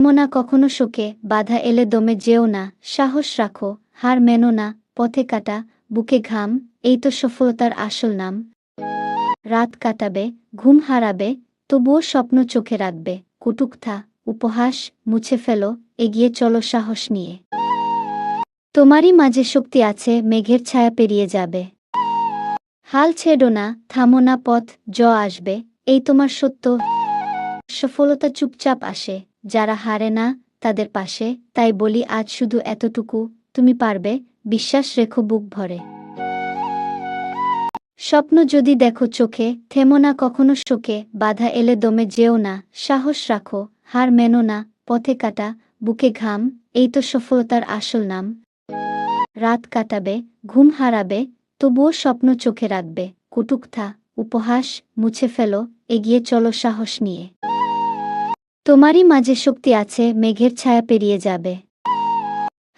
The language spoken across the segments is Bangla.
মোনা কখনো শোকে, বাধা এলে দমে যেও না, সাহস রাখো, হার মেনো না, পথে কাটা, বুকে ঘাম, এই তো সফলতার আসল নাম। রাত কাটাবে, ঘুম হারাবে, তবুও স্বপ্ন চোখে রাখবে কুটুকথা উপহাস, মুছে ফেলো, এগিয়ে চলো সাহস নিয়ে। তোমারই মাঝে শক্তি আছে, মেঘের ছায়া পেরিয়ে যাবে। হাল ছেড়ো না, থামো না, পথ, জ আসবে, এই তোমার সত্য। সফলতা চুপচাপ আসে যারা হারে না তাদের পাশে, তাই বলি, আজ শুধু এতটুকু। তুমি পারবে, বিশ্বাস রেখো, বুক ভরে। স্বপ্ন যদি দেখো চোখে, থেমো না কখনো শোকে। বাধা এলে দমে যেও না, সাহস রাখো। হার মেনো না, পথে কাটা, বুকে ঘাম, এই তো সফলতার আসল নাম। রাত কাটাবে, ঘুম হারাবে, তবুও স্বপ্ন চোখে রাখবে। কুটুকথা উপহাস, মুছে ফেলো, এগিয়ে চলো সাহস নিয়ে। তোমারই মাঝে শক্তি আছে, মেঘের ছায়া পেরিয়ে যাবে।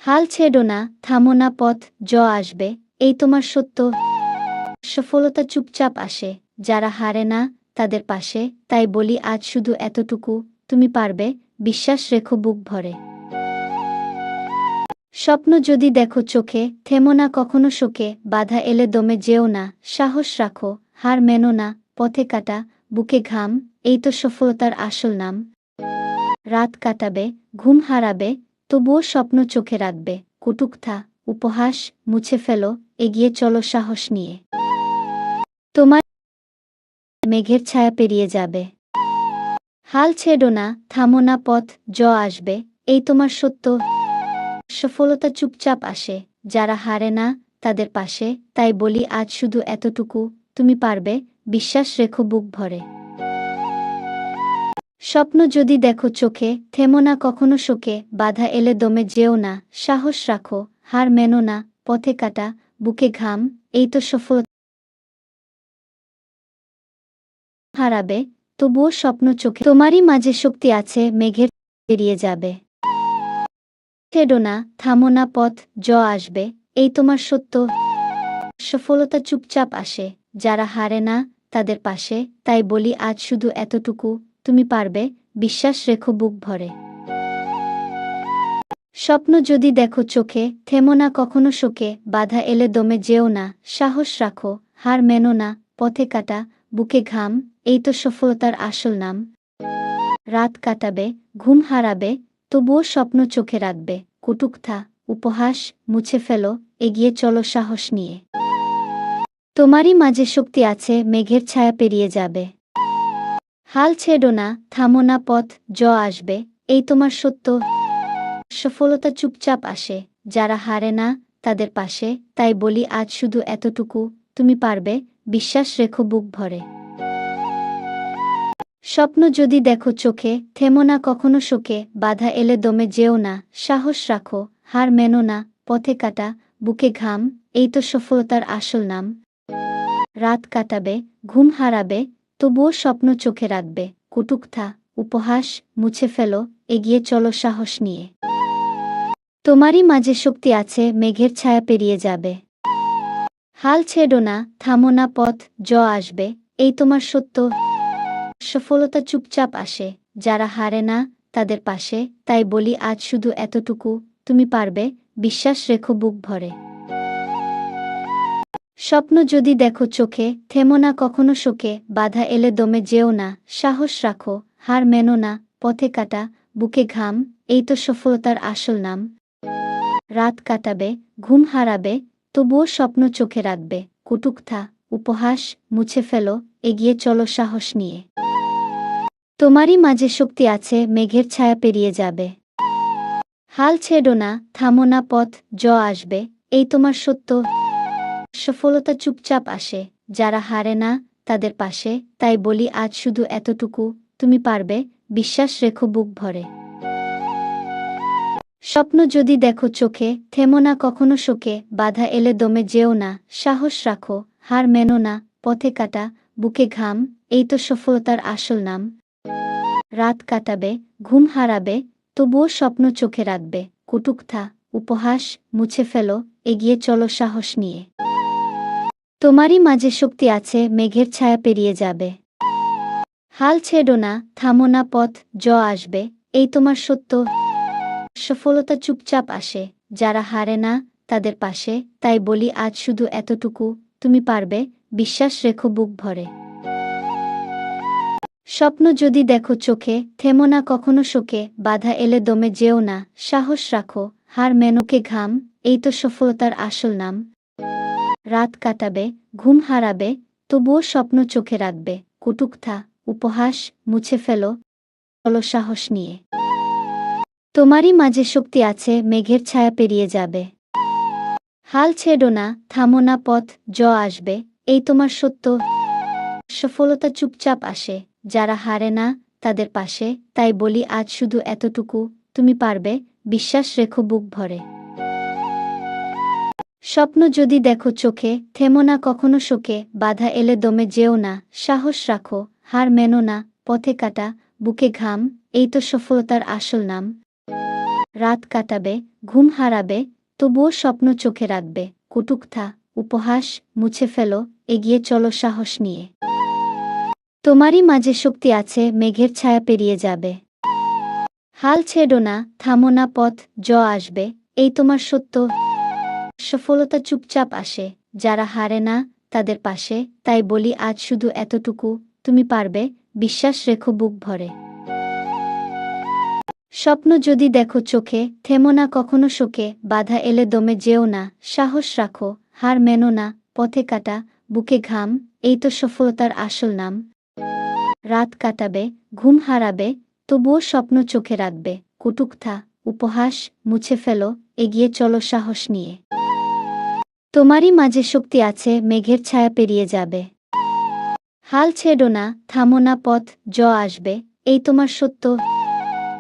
হাল ছেড়ো না, থামো না, পথ, জ আসবে, এই তোমার সত্য। সফলতা চুপচাপ আসে, যারা হারে না, তাদের পাশে, তাই বলি আজ শুধু এতটুকু, তুমি পারবে, বিশ্বাস রেখো বুক ভরে। স্বপ্ন যদি দেখো চোখে, থেমো না কখনো শোকে, বাধা এলে দমে যেও না, সাহস রাখো, হার মেনো না, পথে কাটা, বুকে ঘাম, এই তো সফলতার আসল নাম। রাত কাটাবে, ঘুম হারাবে, তবুও স্বপ্ন চোখে রাখবে। কুটুকথা উপহাস মুছে ফেলো, এগিয়ে চলো সাহস নিয়ে। তোমার মেঘের ছায়া পেরিয়ে যাবে। হাল ছেড়ো না, থামো না, পথ, জ আসবে। এই তোমার সত্য। সফলতা চুপচাপ আসে। যারা হারে না, তাদের পাশে। তাই বলি, আজ শুধু এতটুকু। তুমি পারবে, বিশ্বাস রেখো, বুক ভরে। স্বপ্ন যদি দেখো চোখে, থেমো না কখনো শোকে, বাধা এলে দমে যেও না, সাহস রাখো, হার মেনো না, পথে কাটা, বুকে ঘাম, এই তো সফলতা হারাবে, তবুও স্বপ্ন চোখে, তোমারই মাঝে শক্তি আছে, মেঘের পেরিয়ে যাবে। ছেড়ো না, থামো না, পথ, জ আসবে, এই তোমার সত্য। সফলতা চুপচাপ আসে, যারা হারে না, তাদের পাশে, তাই বলি আজ শুধু এতটুকু। তুমি পারবে, বিশ্বাস রেখো বুক ভরে। স্বপ্ন যদি দেখো চোখে, থেমো না কখনো শোকে, বাধা এলে দমে যেও না, সাহস রাখো, হার মেনো না, পথে কাটা, বুকে ঘাম, এই তো সফলতার আসল নাম। রাত কাটাবে, ঘুম হারাবে, তবুও স্বপ্ন চোখে রাখবে কুটুকথা উপহাস, মুছে ফেলো, এগিয়ে চলো সাহস নিয়ে। তোমারই মাঝে শক্তি আছে, মেঘের ছায়া পেরিয়ে যাবে। হাল ছেড়ো না, থামো না, পথ, জ আসবে, এই তোমার সত্য। সফলতা চুপচাপ আসে, যারা হারে না, তাদের পাশে, তাই বলি আজ শুধু এতটুকু, তুমি পারবে, বিশ্বাস রেখো বুক ভরে। স্বপ্ন যদি দেখো চোখে, থেমো না কখনো শোকে, বাধা এলে দমে যেও না, সাহস রাখো, হার মেনো না, পথে কাটা, বুকে ঘাম, এই তো সফলতার আসল নাম। রাত কাটাবে, ঘুম হারাবে তবুও স্বপ্ন চোখে রাখবে। কুটুকথা উপহাস, মুছে ফেলো, এগিয়ে চলো সাহস নিয়ে। তোমারই মাঝে শক্তি আছে, মেঘের ছায়া পেরিয়ে যাবে। হাল ছেড়ো না, থামো না, পথ, জ আসবে, এই তোমার সত্য। সফলতা চুপচাপ আসে, যারা হারে না, তাদের পাশে, তাই বলি আজ শুধু এতটুকু, তুমি পারবে, বিশ্বাস রেখো, বুক ভরে। স্বপ্ন যদি দেখো চোখে, থেমো না কখনো শোকে, বাধা এলে দমে যেও না, সাহস রাখো, হার মেনো না, পথে কাটা, বুকে ঘাম, এই তো সফলতার আসল নাম। রাত কাটাবে, ঘুম হারাবে, তবুও স্বপ্ন চোখে রাখবে কুটুকথা উপহাস, মুছে ফেলো, এগিয়ে চলো সাহস নিয়ে। তোমারই মাঝে শক্তি আছে, মেঘের ছায়া পেরিয়ে যাবে। হাল ছেড়ো না, থামো না পথ, জ আসবে, এই তোমার সত্য। সফলতা চুপচাপ আসে, যারা হারে না তাদের পাশে। তাই বলি, আজ শুধু এতটুকু, তুমি পারবে, বিশ্বাস রেখো, বুক ভরে। স্বপ্ন যদি দেখো চোখে, থেমো না কখনো শোকে, বাধা এলে দমে যেও না, সাহস রাখো, হার মেনো না, পথে কাটা, বুকে ঘাম, এই তো সফলতার আসল নাম। রাত কাটাবে, ঘুম হারাবে, তবুও স্বপ্ন চোখে রাখবে। কুটুকথা উপহাস, মুছে ফেলো, এগিয়ে চলো সাহস নিয়ে। তোমারই মাঝে শক্তি আছে, মেঘের ছায়া পেরিয়ে যাবে। হাল ছেড়ো না, থামো না, পথ, জ আসবে, এই তোমার সত্য। সফলতা চুপচাপ আসে, যারা হারে না, তাদের পাশে, তাই বলি আজ শুধু এতটুকু, তুমি পারবে, বিশ্বাস রেখো বুক ভরে। স্বপ্ন যদি দেখো চোখে, থেমো না কখনো শোকে, বাধা এলে দমে যেও না, সাহস রাখো, হার মেনোকে ঘাম, এই তো সফলতার আসল নাম। রাত কাটাবে, ঘুম হারাবে, তবুও স্বপ্ন চোখে রাখবে। কুটুকথা উপহাস, মুছে ফেলো সাহস নিয়ে। তোমারই মাঝে শক্তি আছে, মেঘের ছায়া পেরিয়ে যাবে। হাল ছেড়ো না, থামো না, পথ, জ আসবে, এই তোমার সত্য। সফলতা চুপচাপ আসে, যারা হারে না, তাদের পাশে। তাই বলি, আজ শুধু এতটুকু, তুমি পারবে, বিশ্বাস রেখো, বুক ভরে। স্বপ্ন যদি দেখো চোখে, থেমো না কখনো শোকে, বাধা এলে দমে যেও না, সাহস রাখো, হার মেনো না, পথে কাটা, বুকে ঘাম, এই তো সফলতার আসল নাম। রাত কাটাবে, ঘুম হারাবে, তবুও স্বপ্ন চোখে রাখবে কুটুকথা উপহাস, মুছে ফেলো, এগিয়ে চলো সাহস নিয়ে। তোমারই মাঝে শক্তি আছে, মেঘের ছায়া পেরিয়ে যাবে। হাল ছেড়ো না, থামো না পথ, জ আসবে, এই তোমার সত্য। সফলতা চুপচাপ আসে, যারা হারে না তাদের পাশে। তাই বলি, আজ শুধু এতটুকু, তুমি পারবে, বিশ্বাস রেখো, বুক ভরে। স্বপ্ন যদি দেখো চোখে, থেমো না কখনো শোকে, বাধা এলে দমে যেও না, সাহস রাখো, হার মেনো না, পথে কাটা, বুকে ঘাম, এই তো সফলতার আসল নাম। রাত কাটাবে, ঘুম হারাবে, তবুও স্বপ্ন চোখে রাখবে। কুটুকথা উপহাস, মুছে ফেলো, এগিয়ে চলো সাহস নিয়ে। তোমারই মাঝে শক্তি আছে, মেঘের ছায়া পেরিয়ে যাবে। হাল ছেড়ো না, থামো না, পথ, জ আসবে, এই তোমার সত্য।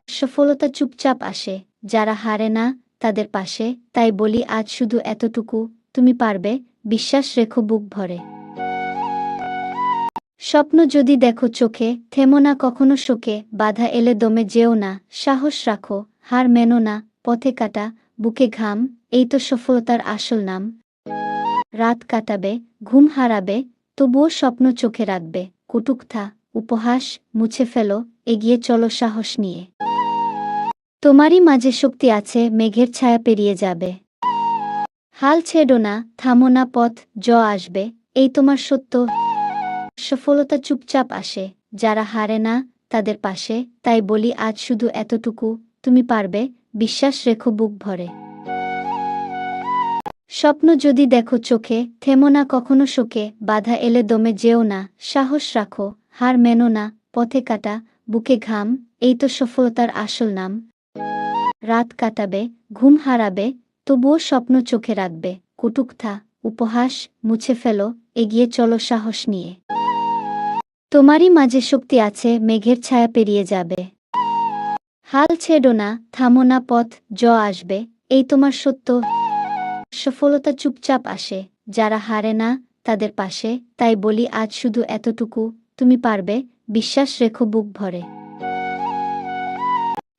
সফলতা চুপচাপ আসে, যারা হারে না, তাদের পাশে, তাই বলি আজ শুধু এতটুকু, তুমি পারবে, বিশ্বাস রেখো বুক ভরে। স্বপ্ন যদি দেখো চোখে, থেমো না কখনো শোকে, বাধা এলে দমে যেও না, সাহস রাখো, হার মেনো না, পথে কাটা, বুকে ঘাম, এই তো সফলতার আসল নাম। রাত কাটাবে, ঘুম হারাবে, তবুও স্বপ্ন চোখে রাখবে। কুটুকথা উপহাস, মুছে ফেলো, এগিয়ে চলো সাহস নিয়ে। তোমারই মাঝে শক্তি আছে, মেঘের ছায়া পেরিয়ে যাবে। হাল ছেড়ো না, থামো না, পথ, জ আসবে, এই তোমার সত্য। সফলতা চুপচাপ আসে, যারা হারে না, তাদের পাশে, তাই বলি আজ শুধু এতটুকু, তুমি পারবে, বিশ্বাস রেখো বুক ভরে। স্বপ্ন যদি দেখো চোখে, থেমো না কখনো শোকে, বাধা এলে দমে যেও না, সাহস রাখো, হার মেনো না, পথে কাটা, বুকে ঘাম, এই তো সফলতার আসল নাম। রাত কাটাবে, ঘুম হারাবে, তবুও স্বপ্ন চোখে রাখবে কুটুকথা উপহাস, মুছে ফেলো, এগিয়ে চলো সাহস নিয়ে। তোমারই মাঝে শক্তি আছে, মেঘের ছায়া পেরিয়ে যাবে। হাল ছেড়ো না, থামো না পথ, জ আসবে, এই তোমার সত্য। সফলতা চুপচাপ আসে, যারা হারে না তাদের পাশে। তাই বলি, আজ শুধু এতটুকু, তুমি পারবে, বিশ্বাস রেখো, বুক ভরে।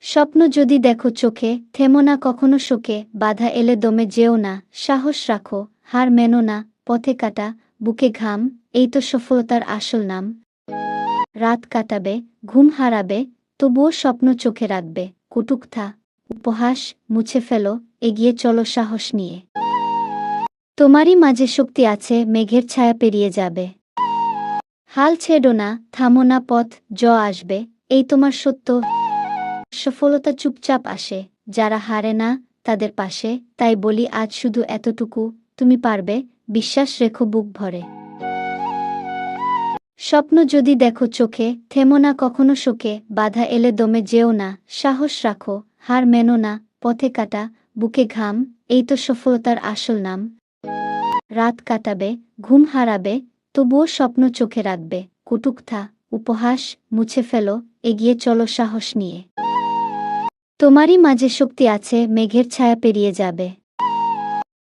স্বপ্ন যদি দেখো চোখে, থেমো না কখনো শোকে, বাধা এলে দমে যেও না, সাহস রাখো, হার মেনো না, পথে কাটা, বুকে ঘাম, এই তো সফলতার আসল নাম। রাত কাটাবে, ঘুম হারাবে, তবুও স্বপ্ন চোখে রাখবে কুটুকথা উপহাস মুছে ফেলো, এগিয়ে চলো সাহস নিয়ে। তোমারই মাঝে শক্তি আছে, মেঘের ছায়া পেরিয়ে যাবে। হাল ছেড়ো না, থামো না, পথ, জ আসবে, এই তোমার সত্য। সফলতা চুপচাপ আসে, যারা হারে না, তাদের পাশে, তাই বলি আজ শুধু এতটুকু, তুমি পারবে, বিশ্বাস রেখো বুক ভরে। স্বপ্ন যদি দেখো চোখে, থেমো না কখনো শোকে, বাধা এলে দমে যেও না, সাহস রাখো, হার মেনো না, পথে কাটা, বুকে ঘাম, এই তো সফলতার আসল নাম। রাত কাটাবে, ঘুম হারাবে, তবুও স্বপ্ন চোখে রাখবে। কুটুকথা উপহাস, মুছে ফেলো, এগিয়ে চলো সাহস নিয়ে। তোমারই মাঝে শক্তি আছে, মেঘের ছায়া পেরিয়ে যাবে।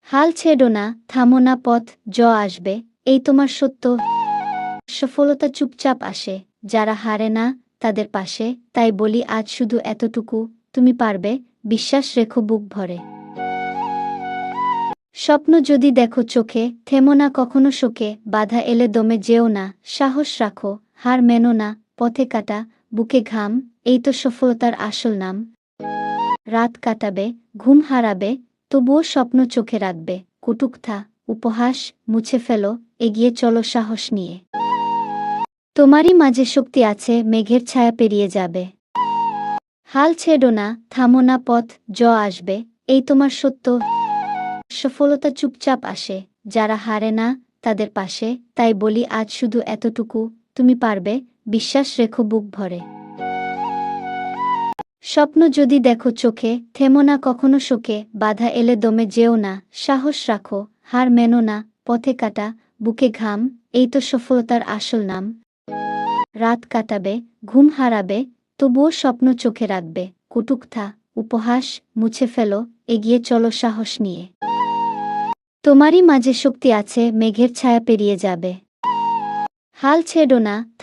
হাল ছেড়ো না, থামো না, পথ, জ আসবে, এই তোমার সত্য। সফলতা চুপচাপ আসে, যারা হারে না, তাদের পাশে, তাই বলি আজ শুধু এতটুকু, তুমি পারবে, বিশ্বাস রেখো বুক ভরে। স্বপ্ন যদি দেখো চোখে, থেমো না কখনো শোকে, বাধা এলে দমে যেও না, সাহস রাখো, হার মেনো না, পথে কাটা, বুকে ঘাম, এই তো সফলতার আসল নাম। রাত কাটাবে, ঘুম হারাবে, তবুও স্বপ্ন চোখে রাখবে কুটুকথা উপহাস, মুছে ফেলো, এগিয়ে চলো সাহস নিয়ে। তোমারই মাঝে শক্তি আছে, মেঘের ছায়া পেরিয়ে যাবে। হাল ছেড়ো না, থামো না পথ, জ আসবে, এই তোমার সত্য। সফলতা চুপচাপ আসে, যারা হারে না তাদের পাশে। তাই বলি, আজ শুধু এতটুকু, তুমি পারবে, বিশ্বাস রেখো, বুক ভরে। স্বপ্ন যদি দেখো চোখে, থেমো না কখনো শোকে, বাধা এলে দমে যেও না, সাহস রাখো, হার মেনো না, পথে কাটা, বুকে ঘাম, এই তো সফলতার আসল নাম। রাত কাটাবে, ঘুম হারাবে, তবুও স্বপ্ন চোখে রাখবে কুটুকথা উপহাস মুছে ফেলো, এগিয়ে চলো সাহস নিয়ে। তোমারই মাঝে শক্তি আছে মেঘের ছায়া পেরিয়ে যাবে। হাল ছেড়ো না।